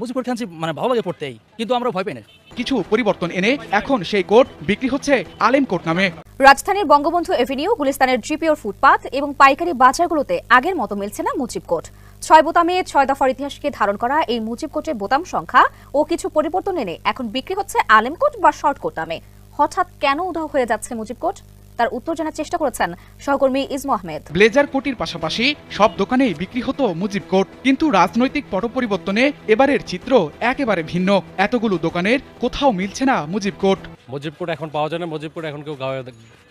মুজিবুর খান মানে ভালো লাগে পড়তেই কিন্তু আমরা ভয় পাই না। কিছু পরিবর্তন এনে এখন সেই কোট বিক্রি হচ্ছে আলেম কোট নামে। রাজধানীর বঙ্গবন্ধু এভিনিউ গুলিস্তানের জিপিওর ফুটপাত এবং পাইকারি বাজারগুলোতে আগের মতো মিলছে না মুজিব কোট ছয় বোতামে ছয় দফার ইতিহাসকে ধারণ করা এই মুজিব কোটের বোতাম সংখ্যা ও কিছু পরিবর্তন এনে এখন বিক্রি হচ্ছে আলেম কোট বা শর্ট কোট নামে। হঠাৎ কেন উধাও হয়ে যাচ্ছে মুজিব কোট তার উত্তর জানার চেষ্টা করেছেন সহকর্মী ইসমু আহমেদ। ব্লেজার কোটির পাশাপাশি সব দোকানেই বিক্রি হতো মুজিব কোট কিন্তু রাজনৈতিক পট পরিবর্তনে এবারের চিত্র একেবারে ভিন্ন। এতগুলো দোকানের কোথাও মিলছে না মুজিব কোট। মুজিব কোট এখন পাওয়া যায় না মজিবপুর এখন কেউ গাঁয়ে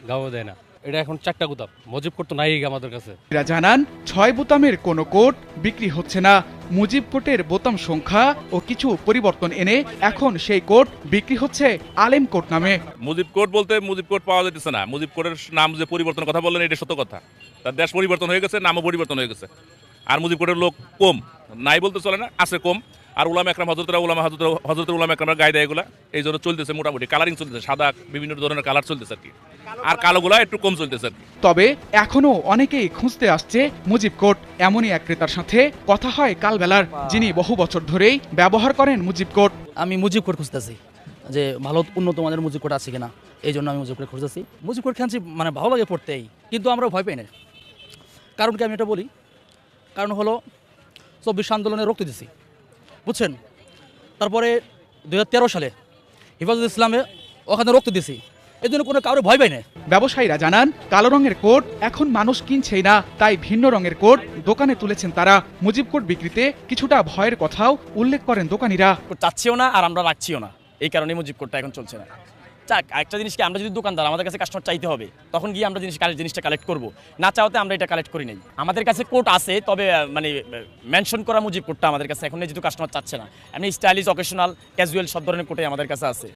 গাঁও দেয় না। এটা এখন চারটা গুতাব মজিবপুর তো নাই আমাদের কাছে। এরা জানান ছয় বোতামের কোনো কোট বিক্রি হচ্ছে না। মুজিব কোটের বোতাম সংখ্যা ও কিছু পরিবর্তন এনে এখন সেই কোট বিক্রি হচ্ছে আলেম কোট নামে। মুজিব কোর্ট বলতে মুজিব কোর্ট পাওয়া যাচ্ছে না। মুজিব কোর্টের নাম যে পরিবর্তন কথা বললেন এটা সত্য কথা। তার দেশ পরিবর্তন হয়ে গেছে, নামও পরিবর্তন হয়ে গেছে। আর মুজিব কোর্টের লোক কম। নাই বলতে চলে না, আছে কম। আর উলাম একরাম হজরতরা উলামা হজরত হজরত উলাম একরামের গায়ে দেয় এগুলা এই জন্য চলতেছে মোটামুটি। কালারিং চলতেছে সাদা বিভিন্ন ধরনের কালার চলতেছে আর কি। আর কালোগুলা একটু কম চলতেছে আর কি। তবে এখনও অনেকেই খুঁজতে আসছে মুজিব কোট এমনই এক ক্রেতার সাথে কথা হয় কালবেলার যিনি বহু বছর ধরেই ব্যবহার করেন মুজিব কোট আমি মুজিব কোট খুঁজতেছি যে ভালো উন্নত মানের মুজিব কোট আছে কিনা এই জন্য আমি মুজিব কোট খুঁজতেছি। মুজিব কোট খানছি মানে ভালো লাগে পড়তেই কিন্তু আমরা ভয় পাই না। কারণ কি আমি এটা বলি? কারণ হলো চব্বিশ আন্দোলনে রক্ত দিছি। বুঝছেন? তারপরে দুহাজার তেরো সালে হিফাজুল ইসলামে ওখানে রক্ত দিছি। এই জন্য কোনো কারও ভয় পাই না ব্যবসায়ীরা জানান কালো রঙের কোট এখন মানুষ কিনছেই না তাই ভিন্ন রঙের কোট দোকানে তুলেছেন তারা। মুজিব কোট বিক্রিতে কিছুটা ভয়ের কথাও উল্লেখ করেন দোকানিরা। চাচ্ছিও না আর আমরা রাখছিও না। এই কারণে মুজিব কোটটা এখন চলছে না। যাক একটা জিনিসকে আমরা যদি দোকানদার, আমাদের কাছে কাস্টমার চাইতে হবে, তখন গিয়ে আমরা জিনিস জিনিসটা কালেক্ট করব। না চাওতে আমরা এটা কালেক্ট করি নাই। আমাদের কাছে কোর্ট আছে, তবে মানে মেনশন করা মুজিব কোর্টটা আমাদের কাছে, এখন যেহেতু কাস্টমার চাচ্ছে না। এমনি স্টাইলিশ অকেশনাল ক্যাজুয়াল সব ধরনের কোর্টে আমাদের কাছে আছে।